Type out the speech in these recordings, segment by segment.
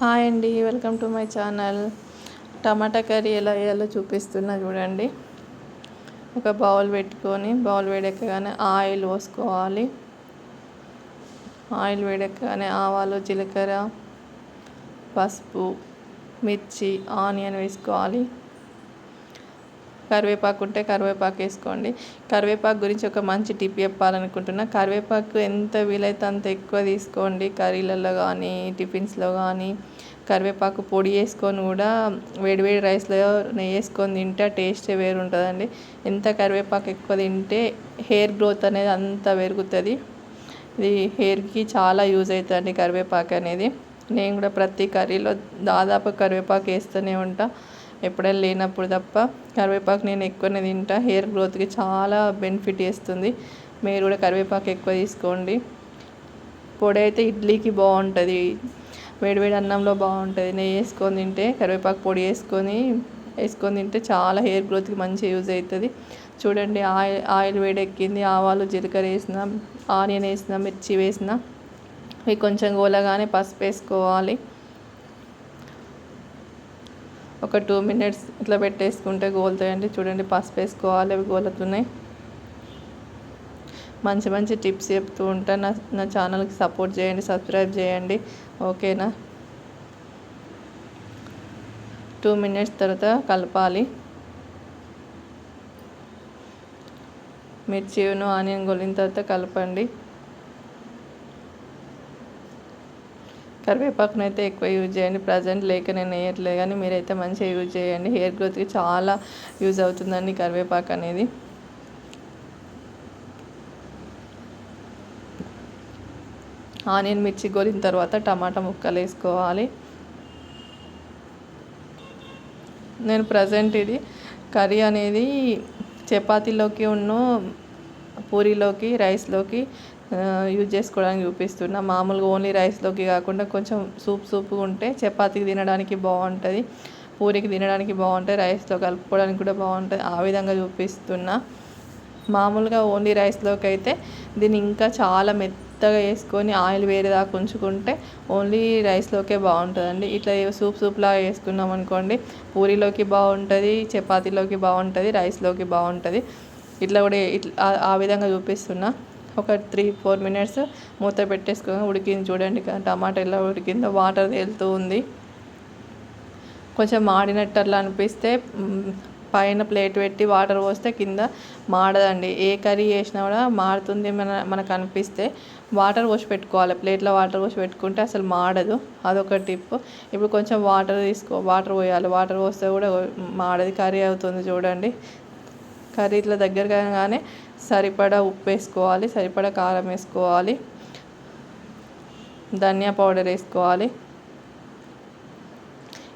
Hi అండి welcome to my channel. Tomato curry ఎలా వేయాలో చూపిస్తున్నా చూడండి. ఒక బౌల్ పెట్టుకొని బౌల్ వేడెక్కగానే ఆయిల్ పోసుకోవాలి. ఆయిల్ వేడెక్కగానే ఆవాలు జీలకర్ర పసుపు మిర్చి ఆనియన్ వేసుకోవాలి. కరివేపాకు ఉంటే కరివేపాకు వేసుకోండి. కరివేపాకు గురించి ఒక మంచి టిప్ చెప్పాలనుకుంటున్నా. కరివేపాకు ఎంత వీలైతే అంత ఎక్కువ తీసుకోండి. కర్రీలలో కానీ టిఫిన్స్లో కానీ కరివేపాకు పొడి వేసుకొని కూడా వేడివేడి రైస్లో నెయ్యి వేసుకొని తింటే టేస్టే వేరు ఉంటుందండి ఎంత కరివేపాకు ఎక్కువ తింటే హెయిర్ గ్రోత్ అనేది అంత పెరుగుతుంది. ఇది హెయిర్కి చాలా యూజ్ అవుతుంది కరివేపాకు అనేది. నేను కూడా ప్రతి కర్రీలో దాదాపు కరివేపాకు వేస్తూనే ఉంటాను ఎప్పుడైనా లేనప్పుడు తప్ప కరివేపాకు నేను ఎక్కువనే తింటా. హెయిర్ గ్రోత్కి చాలా బెనిఫిట్ చేస్తుంది. మీరు కూడా కరివేపాకు ఎక్కువ తీసుకోండి. పొడి అయితే ఇడ్లీకి బాగుంటుంది. వేడివేడి అన్నంలో బాగుంటుంది. నెయ్యి వేసుకొని తింటే కరివేపాకు పొడి వేసుకొని వేసుకొని తింటే చాలా హెయిర్ గ్రోత్కి మంచి యూజ్ అవుతుంది. చూడండి ఆయిల్ ఆయిల్ వేడెక్కింది ఆవాలు జీలకర్ర వేసిన ఆనియన్ వేసిన మిర్చి వేసిన ఇవి కొంచెం గోలగానే పసుపు వేసుకోవాలి. ఒక టూ మినిట్స్ ఇట్లా పెట్టేసుకుంటే గోలుతాయండి. చూడండి పసుపు వేసుకోవాలి అవి గోలుతున్నాయి. మంచి మంచి టిప్స్ చెప్తూ ఉంటా. నా నా ఛానల్కి సపోర్ట్ చేయండి సబ్స్క్రైబ్ చేయండి. ఓకేనా? టూ మినిట్స్ తర్వాత కలపాలి. మిర్చిను ఆనియన్ గొలిన తర్వాత కలపండి. కరివేపాకును అయితే ఎక్కువ యూజ్ చేయండి. ప్రజెంట్ లేక నేను వేయట్లేదు కానీ మీరైతే మంచిగా యూజ్ చేయండి. హెయిర్ గ్రోత్కి చాలా యూజ్ అవుతుందండి కరివేపాకు అనేది. ఆనియన్ మిర్చి గోలిన తర్వాత టమాటా ముక్కలు వేసుకోవాలి. నేను ప్రజెంట్ ఇది కర్రీ అనేది చపాతీలోకి ఉన్న పూరీలోకి రైస్లోకి యూజ్ చేసుకోవడానికి చూపిస్తున్నా. మామూలుగా ఓన్లీ రైస్లోకి కాకుండా కొంచెం సూప్ సూప్గా ఉంటే చపాతీకి తినడానికి బాగుంటుంది పూరికి తినడానికి బాగుంటుంది రైస్లో కలుపుకోవడానికి కూడా బాగుంటుంది ఆ విధంగా చూపిస్తున్నా. మామూలుగా ఓన్లీ రైస్లోకి అయితే దీన్ని ఇంకా చాలా మెత్తగా వేసుకొని ఆయిల్ వేరే దాకా ఉంచుకుంటే ఓన్లీ రైస్లోకే బాగుంటుందండి. ఇట్లా సూప్ సూప్లాగా వేసుకున్నాం అనుకోండి పూరీలోకి బాగుంటుంది చపాతీలోకి బాగుంటుంది రైస్లోకి బాగుంటుంది. ఇట్లా కూడా ఇట్లా ఆ విధంగా చూపిస్తున్నా. ఒక త్రీ ఫోర్ మినిట్స్ మూత పెట్టేసుకుని ఉడికింది చూడండి. టమాటా ఎలా ఉడికిందో వాటర్ తేలుతూ ఉంది. కొంచెం మాడినట్టు అట్లా అనిపిస్తే పైన ప్లేట్ పెట్టి వాటర్ పోస్తే కింద మాడదండి. ఏ కర్రీ చేసినా కూడా మాడుతుంది మన మనకు అనిపిస్తే వాటర్ పోసి పెట్టుకోవాలి. ప్లేట్లో వాటర్ పోసి పెట్టుకుంటే అసలు మాడదు. అదొక టిప్. ఇప్పుడు కొంచెం వాటర్ తీసుకో వాటర్ పోయాలి. వాటర్ పోస్తే కూడా మాడది. కర్రీ అవుతుంది చూడండి. కర్రీ ఇట్లా దగ్గర కాగానే సరిపడా ఉప్పు వేసుకోవాలి సరిపడా కారం వేసుకోవాలి ధనియా పౌడర్ వేసుకోవాలి.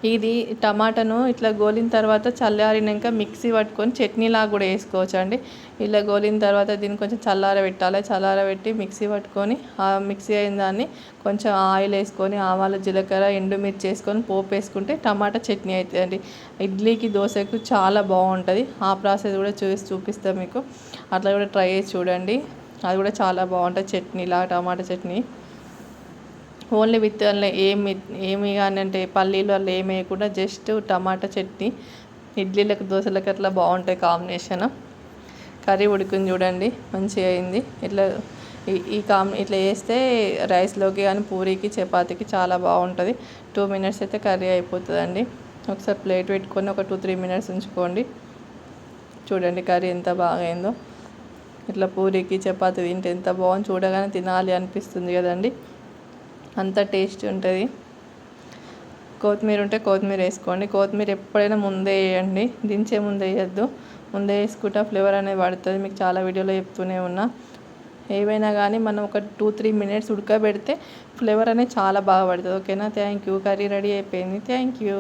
ఇది టమాటాను ఇట్లా గోలిన తర్వాత చల్లారినాక మిక్సీ పట్టుకొని చట్నీలాగా కూడా వేసుకోవచ్చు అండి. ఇలా గోలిన తర్వాత దీన్ని కొంచెం చల్లార పెట్టాలి మిక్సీ పట్టుకొని ఆ మిక్సీ అయిన దాన్ని కొంచెం ఆయిల్ వేసుకొని ఆవాలు జీలకర్ర ఎండుమిర్చి వేసుకొని పోపు వేసుకుంటే టమాటా చట్నీ అవుతుందండి. ఇడ్లీకి దోశకు చాలా బాగుంటుంది. ఆ ప్రాసెస్ కూడా చూసి చూపిస్తాం మీకు. అట్లా కూడా ట్రై చేసి చూడండి. అది కూడా చాలా బాగుంటుంది చట్నీలా టమాటా చట్నీ. ఓన్లీ విత్ ఏమి ఏమి కానీ అంటే పల్లీలు అలా ఏమి వేయకుండా జస్ట్ టమాటా చట్నీ ఇడ్లీలకు దోశలకు అట్లా బాగుంటాయి కాంబినేషన్. కర్రీ ఉడికింది చూడండి మంచిగా అయింది. ఇట్లా ఈ కాంబి ఇట్లా వేస్తే రైస్లోకి కానీ పూరీకి చపాతీకి చాలా బాగుంటుంది. టూ మినిట్స్ అయితే కర్రీ అయిపోతుందండి. ఒకసారి ప్లేట్ పెట్టుకొని ఒక టూ త్రీ మినిట్స్ ఉంచుకోండి. చూడండి కర్రీ ఎంత బాగా అయిందో. ఇట్లా పూరీకి చపాతీ తింటే ఎంత బాగుంది. చూడగానే తినాలి అనిపిస్తుంది కదండి. అంత టేస్ట్ ఉంటుంది. కొత్తిమీర ఉంటే కొత్తిమీర వేసుకోండి. కొత్తిమీర ఎప్పుడైనా ముందే వేయండి. దించే ముందే వేయద్దు. ముందే వేసుకుంటే ఫ్లేవర్ అనేది పడుతుంది. మీకు చాలా వీడియోలో చెప్తూనే ఉన్నా. ఏవైనా కానీ మనం ఒక టూ త్రీ మినిట్స్ ఉడకబెడితే ఫ్లేవర్ అనేది చాలా బాగా పడుతుంది. ఓకేనా? Thank you. కర్రీ రెడీ అయిపోయింది. Thank you.